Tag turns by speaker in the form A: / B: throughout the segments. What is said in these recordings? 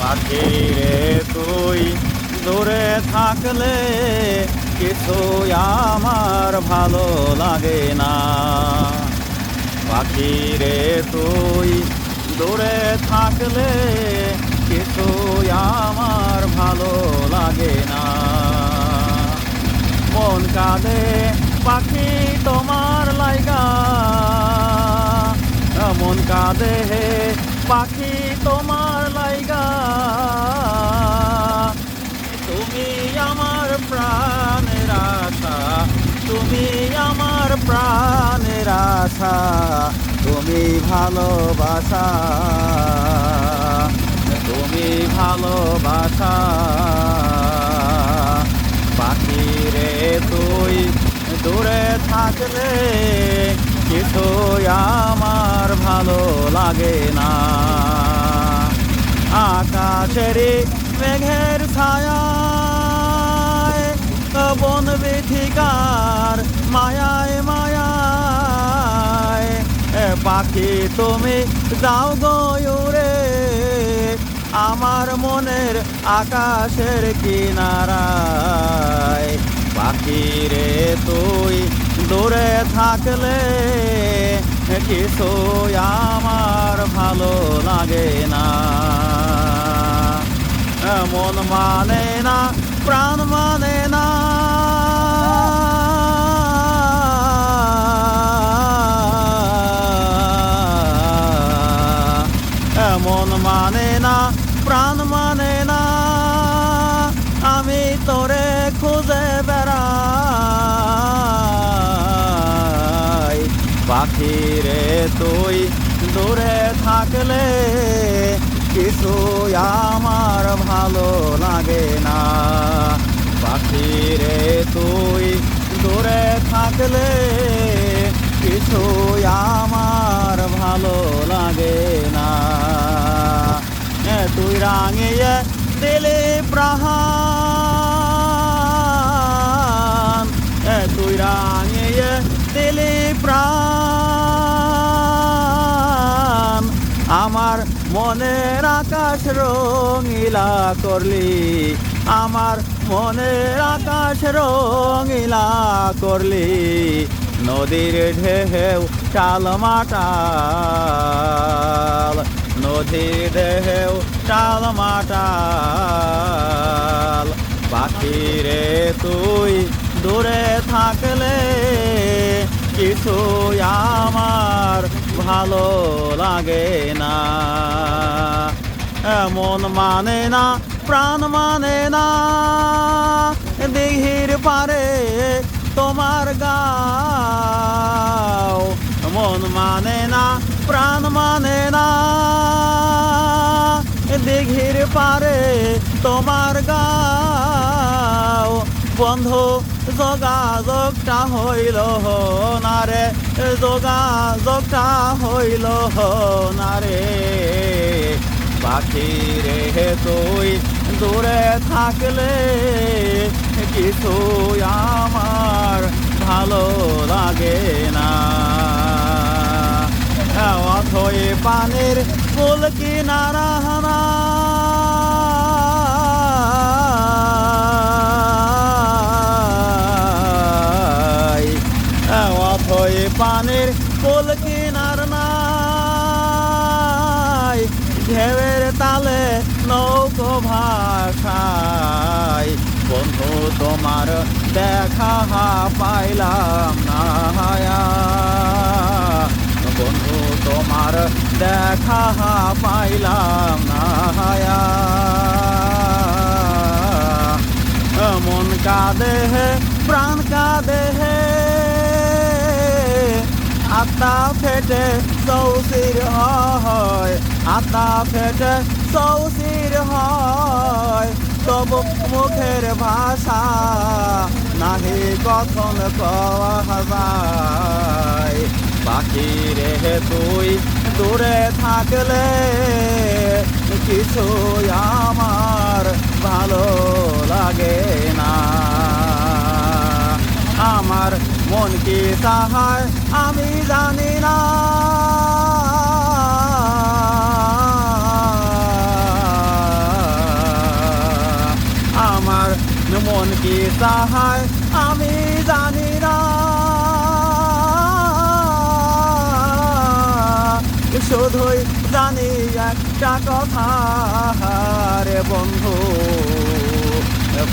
A: পাখি রে তুই দূরে থাকলে কিছু আমার ভালো লাগে না। পাখি রে তুই দূরে থাকলে কিছু আমার ভালো লাগে না। মন কাঁদে পাখি তোমার লাইগা। মন কাঁদে পাখি তোমার তুমি আমার প্রাণের আশা, তুমি ভালোবাসা। তুমি ভালোবাসা। পাখি রে, তুই দূরে থাকলে কিছু আমার ভালো লাগে না। আকাশের মেঘের ছায়ায় বন বিথিকার মায়ায় মায়ায়। পাখি তুমি যাও গয়ুরে আমার মনের আকাশের কিনারায়। পাখি রে তুই দূরে থাকলে কিছু আমার ভালো লাগে না। মন মানে না, প্রাণ মন রে তুই দূরে থাকলে কিছু আমার ভালো লাগে না। পাখি রে তুই দূরে থাকলে কিছু আমার ভালো লাগে না। তুই রাঙিয়ে দিলে প্রাণ মনের আকাশ রঙিলা করলি, আমার মনের আকাশ রঙিলা করলি। নদীর ঢেউ টালমাটাল নদীর ঢেউ টালমাটাল পাখি রে তুই দূরে থাকলে, কিছু ভালো লাগে না। মন মানে না, প্রাণ মানে না। দিঘির পারে তোমার গাও। মন মানে না, প্রাণ মানে না। দিঘির পারে তোমার গাও। বন্ধু, যোগাযোগটা হইল না রে, যোগাযোগটা হইল না রে। পাখি রে, তুই দূরে থাকলে কিছু আমার ভালো লাগে না। অথই পানির ফুল কিনারা হানা অথই পানির কুল কিনার নাই। ঢেউয়ের তালে নৌকো ভাষায় বন্ধু, তোমার দেখা পাইলাম না বন্ধু, তোমার দেখা পাইলাম না মন কাঁদে প্রাণ কাঁদে আত্মা ফেটে চৌচির হয়। আত্মা ফেটে চৌচির হয়। তবু মুখের ভাষা নাহি কথন কওয়া পাখি রে তুই দূরে থাকলে কিছু আমার ভালো লাগে না। আমার মন কি তাহার আমি জানি না। আমার মন কি তাহার আমি জানি না। শুধুই জানি একটা কথা রে বন্ধু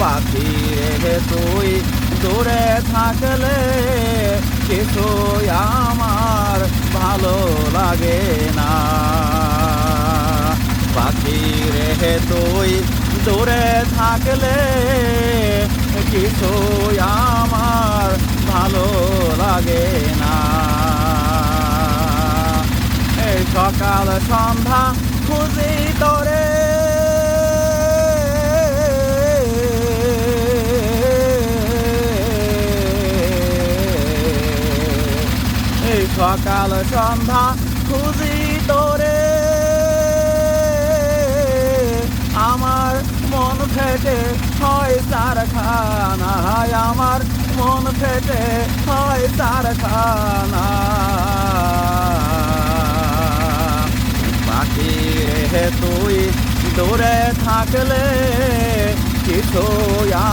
A: পাখি রে তুই দূরে থাকলে কিছু আমার ভালো লাগে না। পাখি রে তুই দূরে থাকলে কিছু আমার ভালো লাগে না। এই সকাল সন্ধ্যা খুঁজি তোরে সকাল সন্ধ্যা খুঁজি তোরে। আমার মন ফেটে হয় চার খানা আমার মন ফেটে হয় চার খানা পাখি রে তুই দূরে থাকলে কিছু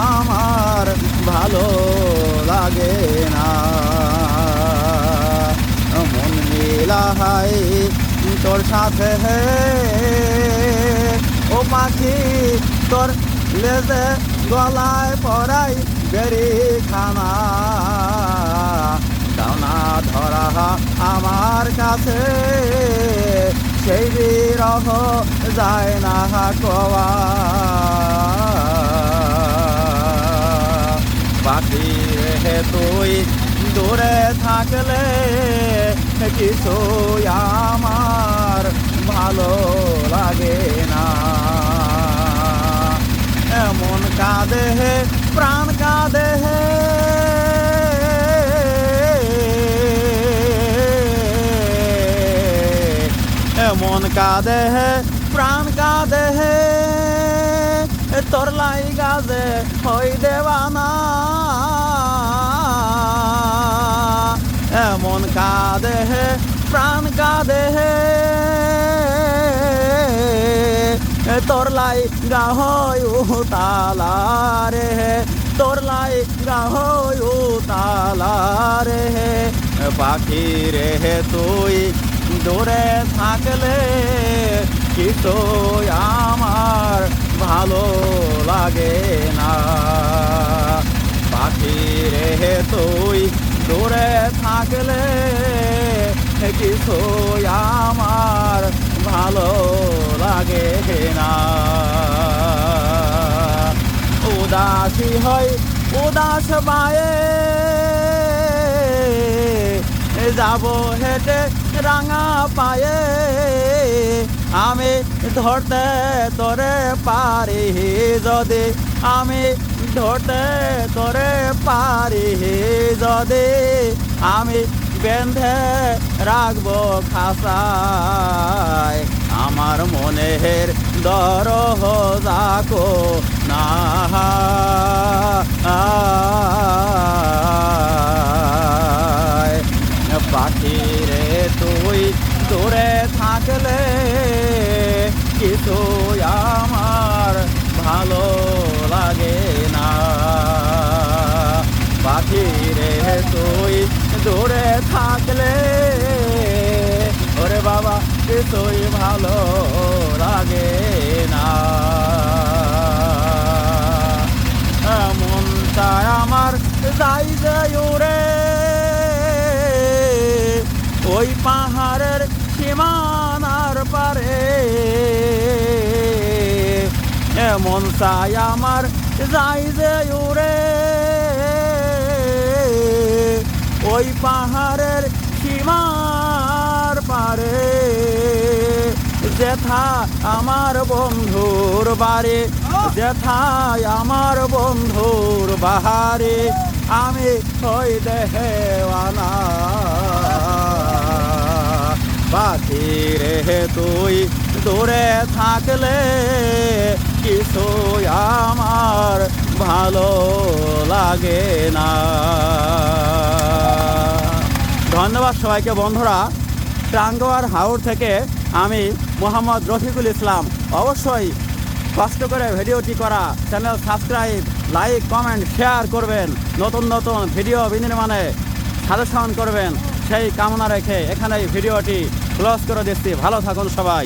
A: আমার ভালো লাগে না। মিলাহাই তোর সাথে হে। ও পাখি, তোর লেজে গলায় পরাই বেরি খানা দানা ধরা আমার কাছে, সেই বিরহ যায় না কওয়া পাখি হে তুই দূরে থাকলে কিছু আমার ভালো লাগে না এমন কাঁদে হে প্রাণ কাঁদে হে এমন কাঁদে হে প্রাণ কাঁদে হে তোর লাই গাজে হই দেওয়ানা এমন কাঁদে হে, প্রাণ কাঁদে হে। তোর লাই গাহই উতালা রে তোর লাই গাহই উতালা রে পাখি রে হে, তুই দূরে থাকলে কিছু আমার ভালো লাগে না? পাখি রে তুই দূরে থাকলে কিছু আমার ভালো লাগে না। উদাসী হয় উদাস বায়ে যাব হেঁটে রাঙা পায়ে। আমি ধরতে তোরে পারি, যদি আমি ধরতে তোরে পারি যদি, আমি বেঁধে রাখব খাসায়। আমার মনের দর যাকো না। পাখি রে তুই দূরে থাকলে কিছু আমার ভালো পাখি রে তুই দূরে থাকলে। ওরে বাবা কিছুই ভালো লাগে না। মনটা আমার যাই যাই ওরে। ওই পাহাড়ের সীমানার পারে। এমন চাই আমার যাই যে উড়ে ওই পাহাড়ের সীমার পারে যেথা আমার বন্ধুর বাড়ি, যেথায় আমার বন্ধুর বাহারে, আমি হই দেহেওয়ালা পাখি রে তুই দূরে থাকলে কিছু আমার ভালো লাগে না। ধন্যবাদ সবাইকে, বন্ধুরা। টাঙ্গোয়ার হাওড় থেকে আমি মোহাম্মদ রফিকুল ইসলাম। অবশ্যই কষ্ট করে ভিডিওটি করা। Channel subscribe, like, comment, share করবেন। নতুন নতুন ভিডিও বিনির্মাণে সাজেশন করবেন। সেই কামনা রেখে এখানেই ভিডিওটি ক্লোজ করে দিচ্ছি। ভালো থাকুন সবাই।